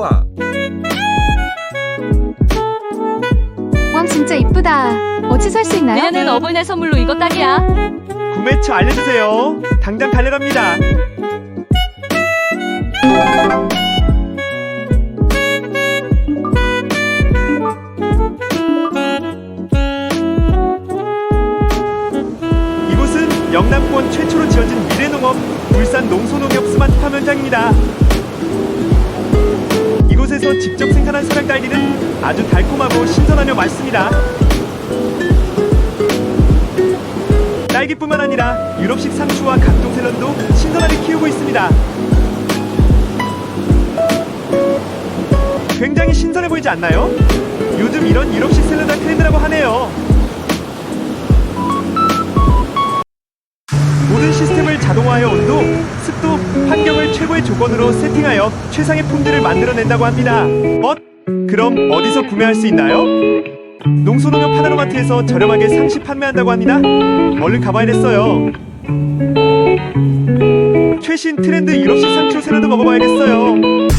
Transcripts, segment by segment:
좋아. 왕 진짜 이쁘다. 어찌 살 수 있나요? 내년엔 네. 어버이날 선물로 이거 딱이야. 구매처 알려주세요. 당장 달려갑니다. 이곳은 영남권 최초로 지어진 미래농업 울산 농소농협 스마트팜 현장입니다. 이곳에서 직접 생산한 소량 딸기는 아주 달콤하고 신선하며 맛있습니다. 딸기뿐만 아니라 유럽식 상추와 각종 샐러드도 신선하게 키우고 있습니다. 굉장히 신선해 보이지 않나요? 요즘 이런 유럽식 샐러드가 트렌드라고 하네요. 온도, 습도, 환경을 최고의 조건으로 세팅하여 최상의 품질을 만들어낸다고 합니다. 어? 그럼 어디서 구매할 수 있나요? 농소농협 하나로마트에서 저렴하게 상시 판매한다고 합니다. 얼른 가봐야겠어요. 최신 트렌드 유럽식 상추 샐러드 먹어봐야겠어요.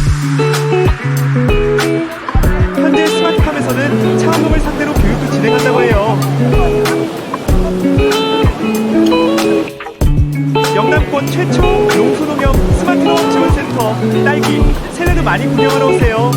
영남권 최초 농소농협 스마트농업 지원센터 딸기 샐러드 많이 구경하러 오세요.